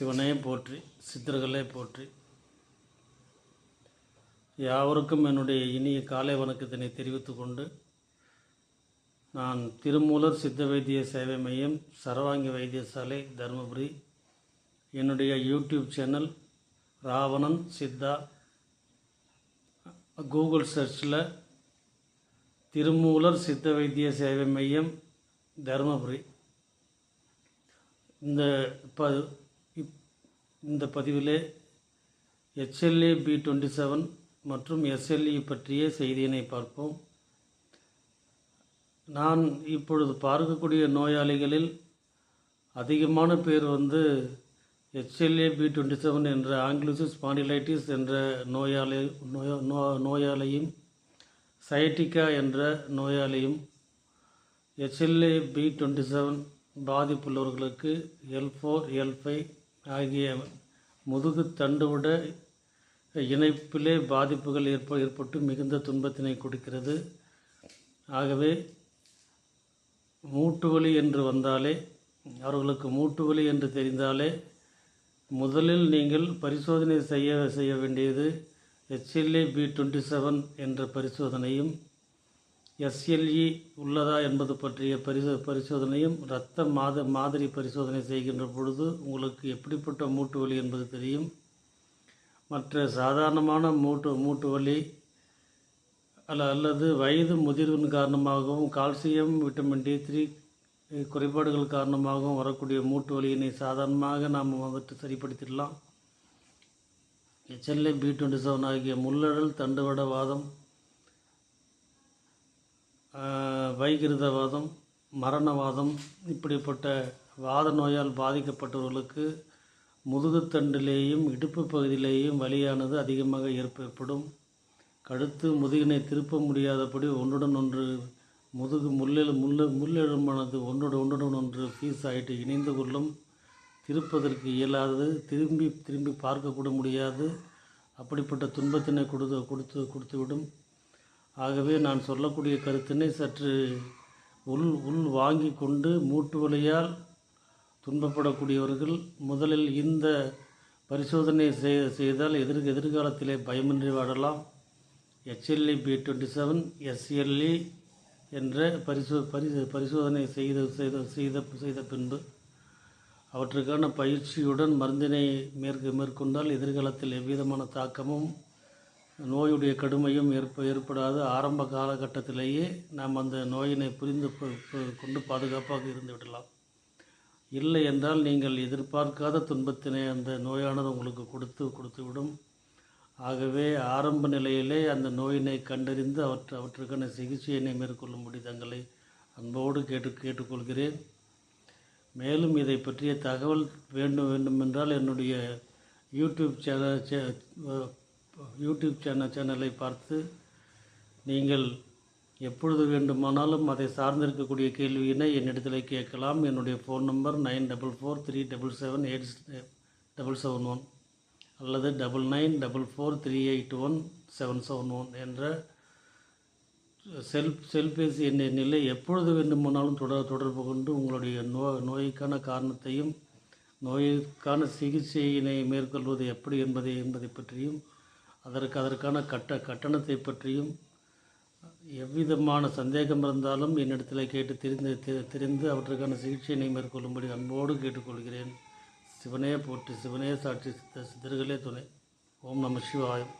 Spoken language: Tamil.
சிவனே போற்றி சித்தர்களே போற்றி. யாவருக்கும் என்னுடைய இனிய காலை வணக்கத்தினை தெரிவித்து கொண்டு நான் திருமூலர் சித்த வைத்திய சேவை மையம் சரவாங்கி வைத்தியசாலை தருமபுரி. என்னுடைய YouTube channel Ravanan Siddha. Google சர்ச்சில் திருமூலர் சித்த வைத்திய சேவை மையம் தருமபுரி. இந்த இப்போ இந்த பதிவிலே எச்எல்ஏ பி டுவெண்ட்டி செவன் மற்றும் எஸ்எல்இ பற்றிய செய்தியினை பார்ப்போம். நான் இப்பொழுது பார்க்கக்கூடிய நோயாளிகளில் அதிகமான பேர் வந்து எச்எல்ஏ பி டுவெண்ட்டி செவன் என்ற ஆங்கிலோசிஸ் ஸ்பாண்டிலைட்டிஸ் என்ற நோயாளி நோய நோ நோயாளியும் சயட்டிக்கா என்ற நோயாளியும் எச்எல்ஏ பி டுவெண்ட்டி செவன் பாதிப்புள்ளவர்களுக்கு எல் ஃபோர் எல் ஃபைவ் ஆகிய முதுகு தண்டுவிட இணைப்பிலே பாதிப்புகள் ஏற்ப ஏற்பட்டு மிகுந்த துன்பத்தினை கொடுக்கிறது. ஆகவே மூட்டு வலி என்று வந்தாலே அவர்களுக்கு மூட்டு வலி என்று தெரிந்தாலே முதலில் நீங்கள் பரிசோதனை செய்ய செய்ய வேண்டியது எச்எல்ஏ பி டுவெண்ட்டி செவன் என்ற பரிசோதனையும் எஸ்எல்இ உள்ளதா என்பது பற்றிய பரிசோ பரிசோதனையும் இரத்த மாத மாதிரி பரிசோதனை செய்கின்ற பொழுது உங்களுக்கு எப்படிப்பட்ட மூட்டு வலி என்பது தெரியும். மற்ற சாதாரணமான மூட்டு மூட்டு வலி அல்ல அல்லது வயது முதிர்வின் காரணமாகவும் கால்சியம் விட்டமின் டி த்ரீ குறைபாடுகள் காரணமாகவும் வரக்கூடிய மூட்டு வலியினை சாதாரணமாக நாம் வந்துட்டு சரிப்படுத்திடலாம். எச்எல்ஏ பி டுவெண்ட்டி செவன் ஆகிய முள்ளடல் தண்டுவட வாதம் வைகிருதவாதம் மரணவாதம் இப்படிப்பட்ட வாத நோயால் பாதிக்கப்பட்டவர்களுக்கு முதுகுத்தண்டிலேயும் இடுப்பு பகுதியிலேயும் வலியானது அதிகமாக ஏற்படும். கழுத்து முதுகினை திருப்ப முடியாதபடி ஒன்றுடன் ஒன்று முதுகு முள்ளெழு முள்ள முள்ளெழும்பானது ஒன்றுடன் ஒன்றுடன் ஒன்று ஃபீஸ் ஆகிட்டு இணைந்து கொள்ளும். திருப்பதற்கு இயலாதது திரும்பி திரும்பி பார்க்கக்கூட முடியாது. அப்படிப்பட்ட துன்பத்தினை கொடுத்து கொடுத்து கொடுத்துவிடும். ஆகவே நான் சொல்லக்கூடிய கருத்தினை சற்று உள் உள் வாங்கி கொண்டு மூட்டு வலியால் துன்பப்படக்கூடியவர்கள் முதலில் இந்த பரிசோதனை செய் செய்தால் எதிர் எதிர்காலத்திலே பயமின்றி வாழலாம். HLA B twenty seven SLE என்ற பரிசோ பரிசோ பரிசோதனை செய்த செய்த செய்த செய்த பின்பு அவற்றுக்கான பயிற்சியுடன் மருந்தினை மேற்கு மேற்கொண்டால் எதிர்காலத்தில் எவ்விதமான தாக்கமும் நோயுடைய கடுமையும் ஏற்ப ஏற்படாத ஆரம்ப காலகட்டத்திலேயே நாம் அந்த நோயினை புரிந்து கொண்டு பாதுகாப்பாக இருந்து விடலாம். இல்லை என்றால் நீங்கள் எதிர்பார்க்காத துன்பத்தினை அந்த நோயானது உங்களுக்கு கொடுத்து கொடுத்துவிடும். ஆகவே ஆரம்ப நிலையிலே அந்த நோயினை கண்டறிந்து அவற்று அவற்றுக்கான சிகிச்சையினை மேற்கொள்ளும்படி தங்களை அன்போடு கேட்டு கேட்டுக்கொள்கிறேன். மேலும் இதை பற்றிய தகவல் வேண்டும் வேண்டுமென்றால் என்னுடைய யூடியூப் சேனல் சே யூடியூப் சேனல் சேனலை பார்த்து நீங்கள் எப்பொழுது வேண்டுமானாலும் அதை சார்ந்திருக்கக்கூடிய கேள்வியினை என்னிடத்தில் கேட்கலாம். என்னுடைய phone number nine double four three double seven eight double seven one அல்லது double nine double four three eight one seven seven one என்ற செல் செல்பேசி எண்ண நிலை எப்பொழுது வேண்டுமானாலும் தொடர் தொடர்பு கொண்டு உங்களுடைய நோ நோய்க்கான காரணத்தையும் நோய்க்கான சிகிச்சையினை மேற்கொள்வது எப்படி என்பதை என்பதை பற்றியும் அதற்கு அதற்கான கட்ட கட்டணத்தை பற்றியும் எவ்விதமான சந்தேகம் இருந்தாலும் என்னிடத்தில் கேட்டு தெரிந்து தெ- தெரிந்து அவற்றுக்கான சிகிச்சையினை மேற்கொள்ளும்படி அன்போடு கேட்டுக்கொள்கிறேன். சிவனே போற்றி சிவனே சாட்சி சித்த சித்தர்களே துணை. ஓம் நம சிவாயம்.